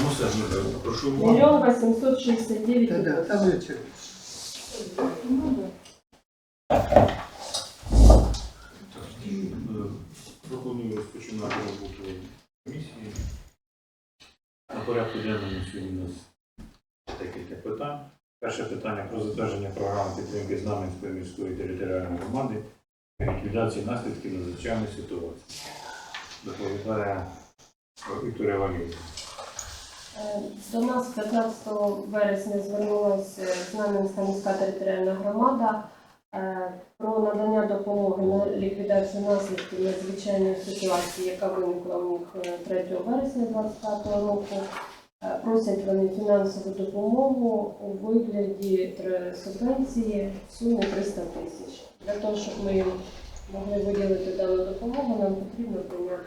Ну, все прошу уваги. Миллион восемьсот шестьдесят девять. Та да, там. Е, Пропоную розпочинати роботу комісії. На порядку денному сьогодні у нас декілька питань. Перше питання про затвердження програми підтримки Знаменської міської територіальної громади та ліквідації наслідків надзвичайної ситуації. Доповідає Вікторія Валерійовна. Е, До нас 15 вересня звернулася Знам'янська міська територіальна громада е, про надання допомоги на ліквідацію наслідків надзвичайної ситуації, яка виникла у них е, 3 вересня 2025 року. Е, Просять вони фінансову допомогу у вигляді субвенції в сумі 300 тисяч. Для того, щоб ми їм могли виділити дану допомогу, нам потрібно прийняти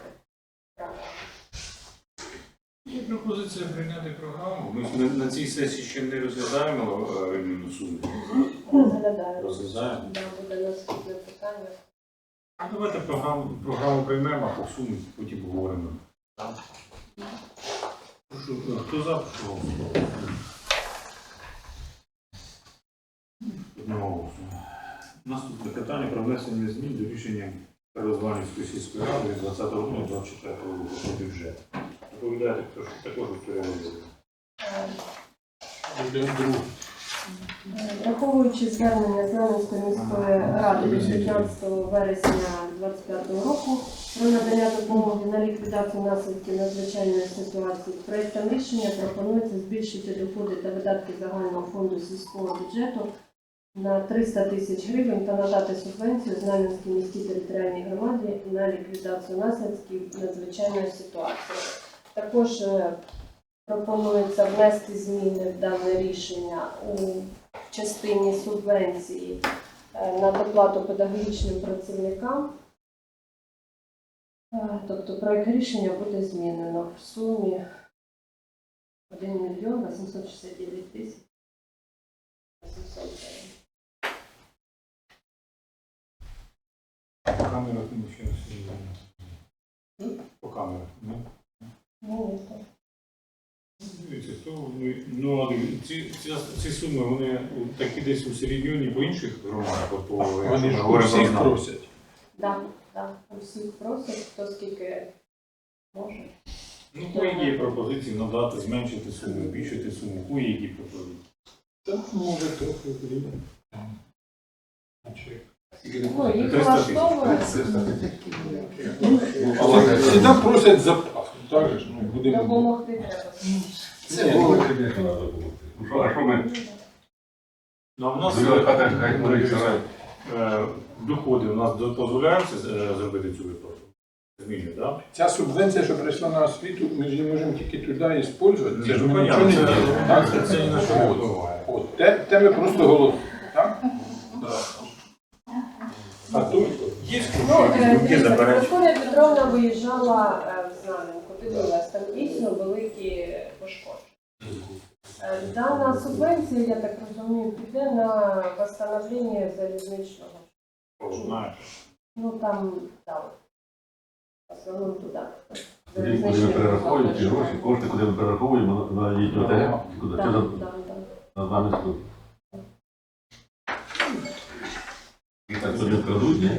пропозиція прийняти програму. Ми ж на, на цій сесії ще не розглядаємо е, вільну суму. Розглядаю. Розглядаємо. Да, буде наступне питання. Ну, Давайте програму, програму приймемо, а по сумі потім поговоримо. Прошу, е, хто за, прошу голосувати. Одного голосу. Наступне питання про внесення змін до рішення Розванівської сільської ради від 20 грудня 24 року про бюджет. Доповідайте трошки також Вікторія Володимирівна. Е, е, Враховуючи звернення Знам'янської міської ради від 15 вересня 2025 року про надання допомоги на ліквідацію наслідків надзвичайної ситуації, проєктом рішення пропонується збільшити доходи та видатки загального фонду сільського бюджету на 300 тисяч гривень та надати субвенцію Знам'янській міській територіальній громаді на ліквідацію наслідків надзвичайної ситуації. Також е, пропонується внести зміни в дане рішення у частині субвенції е, на доплату педагогічним працівникам. Е, Тобто проект рішення буде змінено в сумі 1 мільйон 869 тисяч 800 гривень. По камерах нічого не знаю. По камерах. Ну, Ну, дивіться, то ну, ці, ці, ці суми, вони такі десь у середині по інших громадах, от по Вони ж у всіх просять. Да, да, усіх просять, хто скільки може. Ну, у кого є пропозиції надати, зменшити суму, збільшити суму, у які пропозиції? Та може трохи буде. Ну, їх 300 тисяч. влаштовує. Всегда просять. Так же ж, ну, будемо. Допомогти треба. Це було звісно, треба було. Ну, що, А що ми? Ну, а в нас Друга хата, хай горить сарай. е, доходи у нас до- дозволяються е, зробити цю виплату? Зміни, так? Ця субвенція, що прийшла на освіту, ми ж її можемо тільки туди використовувати. Це ж Ну, ми нічого не робимо. Так, це- це ні на що не впливає. От, те, те ми просто голосуємо. Так? А тут Є Ну, е, дивіться. Вікторія Петровна виїжджала е, в Знам'янку, дивилась, там дійсно великі пошкодження. Е, Дана субвенція, я так розумію, піде на восстановлення залізничного. Ну там, там, в основному туди. Куди ми перераховуємо ці гроші, кошти, куди ми перераховуємо на, на їхню ОТГ, куди Так, це так, так. на Знам'янську. І так собі вкрадуть, ні?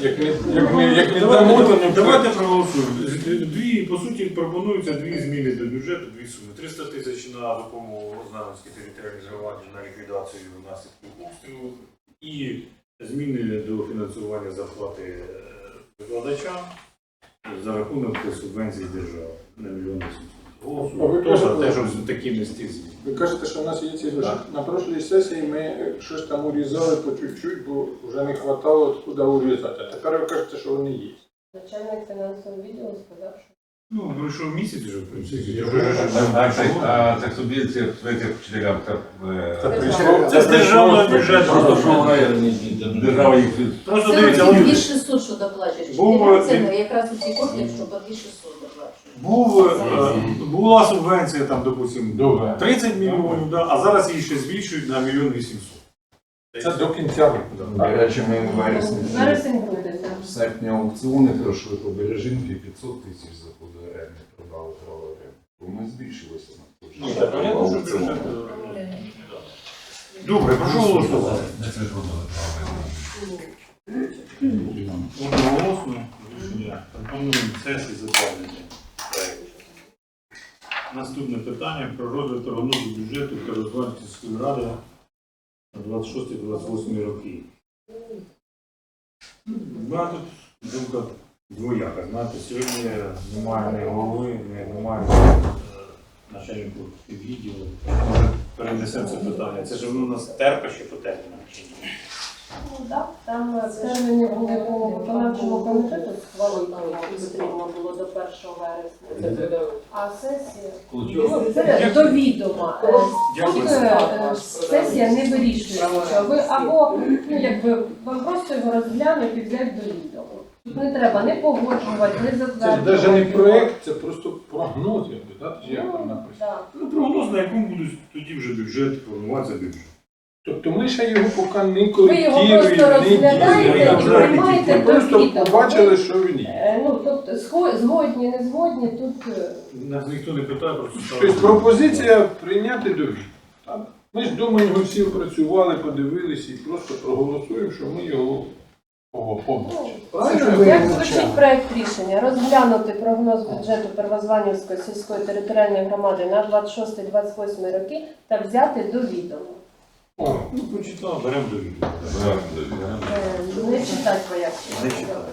Як не, як не, як не Давайте, дамо, то не давайте проголосуємо. Дві, по суті, пропонуються дві зміни до бюджету, дві суми. 300 тисяч на допомогу Знам'янській територіальній громаді на ліквідацію наслідків обстрілу і зміни до фінансування зарплати е, викладачам за рахунок субвенцій держави на мільйон А ви. Кажете- те, щоб такі нести зміни? Ви кажете, що в нас є ці гроші. На прошлій сесії ми щось там урізали по чуть-чуть, бо вже не вистачало откуда урізати. А тепер ви кажете, що вони є. Начальник фінансового відділу сказав, що Ну, пройшов місяць вже, в принципі. Я А вже- це, а це субвенція третіх вчителям, це, е, Це прийшло- Це з державного бюджету. просто що вона держава їх від- Просто Це дивіться, оці Володимир, 2600, що доплачуєш. Був, Це е, якраз у ці кошти, що по 2600 доплачуєш. Був, е, була субвенція, там, допустим, Добре. 30 мільйонів, да, а зараз її ще збільшують на мільйон 800. Це до кінця року. Да. вересень грудень. так. В серпні аукціони пройшли по бережинки 500 тисяч за оренди продали оренди. Бо ми збільшилися на Ну, так, понятно, що бюджет. е, Добре, прошу голосувати. Одноголосно рішення пропонуємо сесії затвердити. Наступне питання про розгляд прогнозу бюджету сільської ради на 26-28 роки. Тут думка двояка. Знаєте, сьогодні немає ні голови, немає е, начальнику відділу. Перенесемо це питання. Це ж воно нас терпа чи ні? Ну, так, там е, терміни були по виконавчому комітету схвалити, потрібно було до 1 вересня. А сесія Ну, це до відома. Е, Дякую. Е, сесія не вирішує нічого. Ви або ну якби просто його розглянуть і взяти до відома. Тут не треба не погоджувати, не Це затверджувати. навіть не проєкт, це просто прогноз, якби, так? Чи як там Ну, написано? так. Ну, прогноз, на якому будуть тоді вже бюджет, формуватися бюджет. Тобто ми ще його поки не Ви його просто розглядаєте і Ми приймаєте Ми до просто відома. побачили, що він є. Е, Ну, тобто, схо- згодні, не згодні, тут е, Нас ніхто не питає, просто Тобто пропозиція прийняти до відома. Ми ж думаю, його всі опрацювали, подивилися і просто проголосуємо, що ми його о, побачимо. Як звучить проект рішення? Розглянути прогноз бюджету Первозванівської сільської територіальної громади на 26-28 роки та взяти до відома. О, Ну, почитав, беремо до відома. Е, Не читати пояснення. Не читати.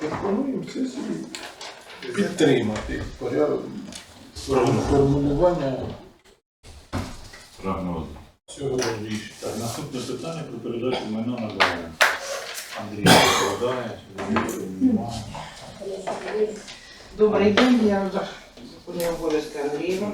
Пропонуємо сесії підтримати порядок формулювання Прогноз. цього рішення. Так, наступне питання про передачу майна на баланс. Андрій відповідає. Добрий день, я виконую обов'язки Андрієва,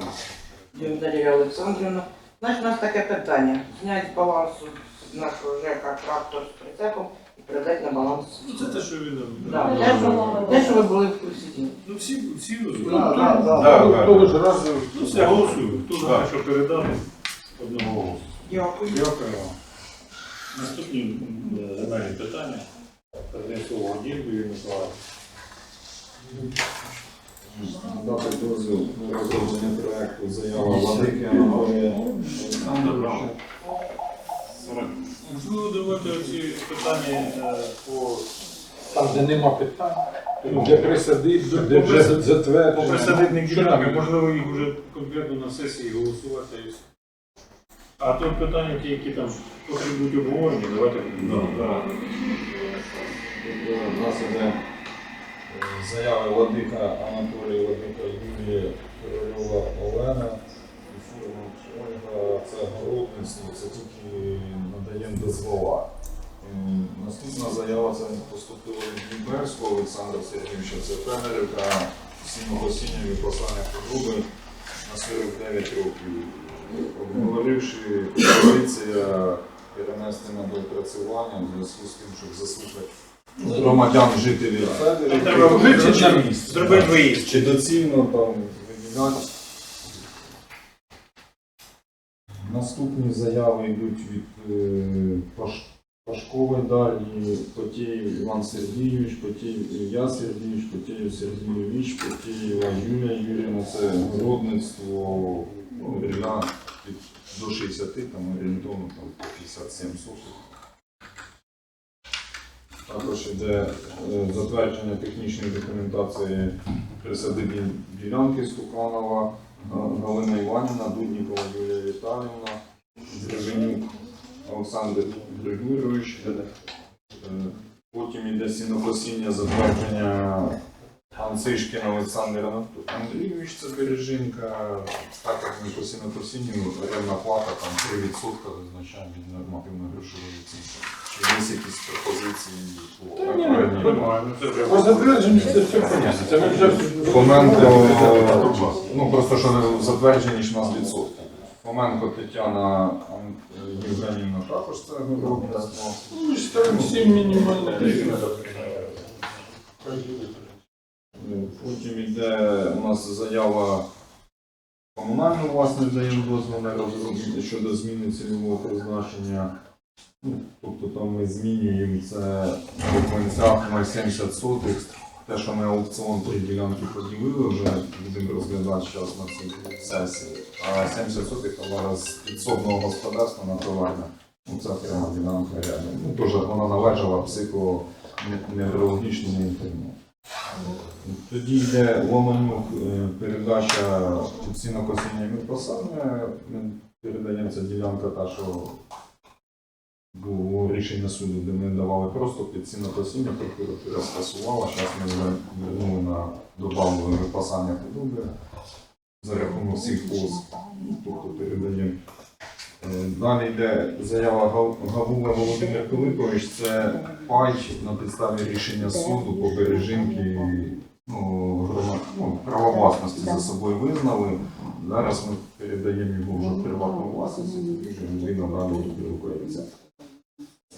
Дар'я Олександрівна. Значить, у нас таке питання. Зняти з балансу нашого ЖЕКа трактор з прицепом і передати на баланс. Ну, це те, що він... Да, Ну, те, що, те, що ви були в курсі. Ну, всі, всі Ну, розуміють. да, того- да. Ж разу Ну, все, голосуємо. Хто за те, що передати одного голосу? Дякую. Дякую вам. Наступні е, земельні питання. Передаю слово Миколаївну. Дати дозвіл на розроблення проекту заява Владики Анатолія Олександровича. Можливо, давайте оці питання е, по там, де нема питань, де присадив, де вже по затверджено. присадибних ділянках, можливо, їх вже конкретно на сесії голосувати. і все. А то питання, ті, які там потребують обговорення, давайте будемо. Да. У нас іде заяви Владика Анатолія, Владика Юлія, Корольова Олена, і Фурман Ольга, це городництво, це тільки надаємо. Е, Наступна заява це поступила від Дніперського Олександра Сергійовича, це фермерівка сінокосіння і посання худоби на 49 років. Обговоривши пропозиція перенести на доопрацювання в зв'язку з тим, щоб заслухати громадян жителів Там треба Вивчити на місці. зробити виїзд. чи доцільно там виділяти. Наступні заяви йдуть від е, Паш- Пашкової Дар'ї, Потєєв Іван Сергійович, Потєєв Ілля Сергійович, Потєєв Сергійович, Потєєва Юлія Юріївна, це городництво ну, від до 60, там орієнтовно там, по 57 соток. Також йде е, затвердження технічної документації присадибні ділянки Стуканова, Га- Галина Іванівна, Дуднікова Юлія Віталіївна, Гребенюк Олександр Григорович. Е, Потім йде сінокосіння затвердження Анцишкін Олександр Андрійович, це бережинка. Так як ми по сінокосінню, орендна плата там 3% визначає від нормативно-грошової оцінки. Чи є якісь пропозиції по Та Нормально, це. По затвердженню це все понятно. Це ми вже Фоменко, ну просто що не затверджені ж у нас відсотки. Фоменко Тетяна Ан- Євгенівна також це городництво. Ну, ставимо всім мінімальне. Потім йде у нас заява комунальну власність даємо дозвіл на розроблення щодо зміни цільового призначення Ну, тобто там ми змінюємо це до кінця 0,70 сотих. Те, що ми аукціон три ділянки поділили, вже будемо розглядати зараз на цій сесії. А 70 сотих товара з підсобного господарства на товарне. Ну, це окрема ділянка рядом. Ну, теж вона належала психоневрологічному інтернету. Тоді йде Ломанюк, е, передача сінокосіння і передаємо ця ділянка та, що було рішення суду, де ми давали просто під сінокосіння, прокуратура скасувала. Зараз ми вже вернули на добавили випасання худоби за рахунок всіх поз. Тобто передаємо. Е, Далі йде заява Гав- Гавула Володимир Пилипович, це пай на підставі рішення суду по бережинки ну, грома- ну, право власності за собою визнали. Зараз ми передаємо його вже в приватну власність, і тоді вже людина далі рухається.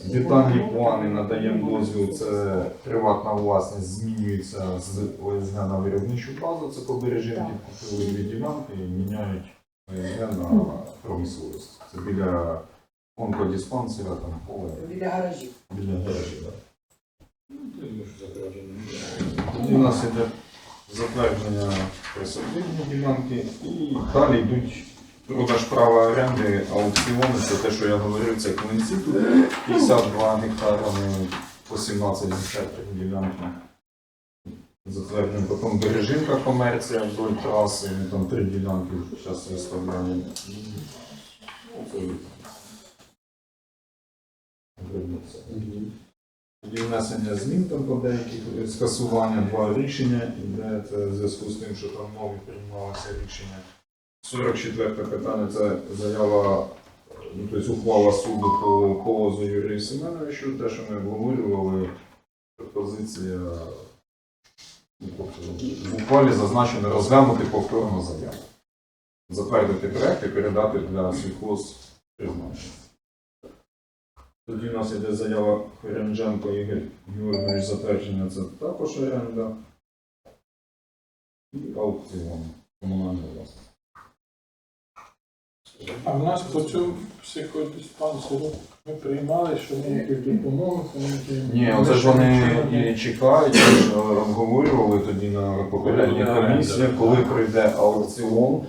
Детальні плани надаємо дозвіл, це приватна власність змінюється з ОСГ на виробничу базу, це по бережинки купили дві ділянки і міняють ОСГ на промисловість. Це біля онкодиспансера, там поле, Біля гаражів. біля гаражі. Да. Тоді у нас іде затвердження присадибні ділянки і далі йдуть продаж права оренди, аукціони, це те, що я говорив, це клинці тут 52 гектара, ми по 17 гектарів ділянки. Затверджуємо потім бережинка комерція вдоль траси, ми там три ділянки зараз виставляємо. Ну, Вернуться. Тоді внесення змін там по деяких скасування, два рішення, іде це в зв'язку з тим, що там нові приймалися рішення. 44 питання це заява, ну, тобто ухвала суду по колозу Юрію Семеновичу, те, що ми обговорювали, пропозиція ну, тобто, в ухвалі зазначено розглянути повторно заяву. Затвердити проект і передати для сільхоз призначення. Тоді у нас йде заява Хоряндженко Ігор Георгійович затвердження, це також оренда. І аукціон комунальної власності. А в нас по цьому психодиспансеру ми приймали, що ніяких допомоги, то ніяких- Ні, оце ж вони і чекають, ми ж е, обговорювали тоді на попередній комісії, коли прийде аукціон.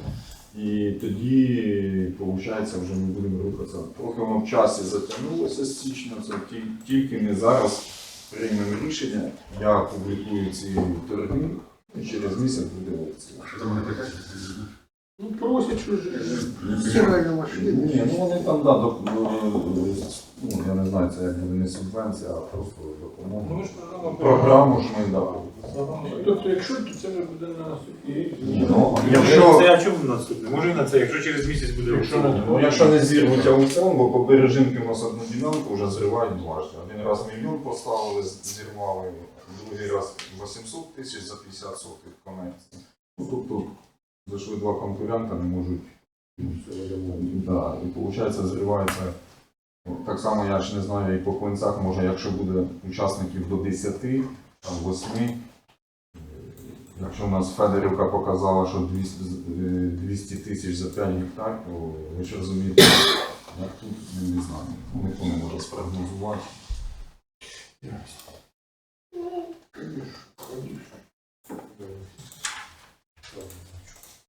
І тоді, виходить, вже ми будемо рухатися. Трохи воно в часі затягнулося з січня, це ті- тільки ми зараз приймемо рішення, я публікую ці торги, і через місяць буде аукціон. Що там не таке? Ну, просять чужі. Ні, ну вони там, да, до, ну, я не знаю, це як буде не субвенція, а просто Ну, допомога. ми ж Програму ж ми дали. Тобто, якщо, то це вже буде на наступній рік. Ну, Якщо це а чому наступне? Може на це, якщо через місяць буде Якщо аукціон. не- ну, якщо не зірвуть аукціон, бо по бережинки у нас одну ділянку вже зривають дважди. Один раз мільйон поставили, зірвали, другий раз 800 тисяч за 50 сотих комерції. Ну, тобто зайшли два конкурента, не можуть. Да, і виходить, зривається. Ну, Так само я ж не знаю, і по клинцях, може, якщо буде учасників до 10, там 8. Якщо у нас Федорівка показала, що 200, з- е, 200 тисяч за 5 гектар, то ви ж розумієте, як тут, не знаю, ніхто не може спрогнозувати.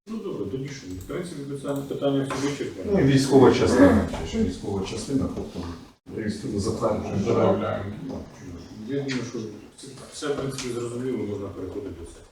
Ну добре, тоді що? В принципі, питання, питання всі вичерпані. Ну і військова частина, ще ж військова частина, тобто реєстру- затверджуємо. Я думаю, що це все, в принципі, зрозуміло, можна переходити до цього.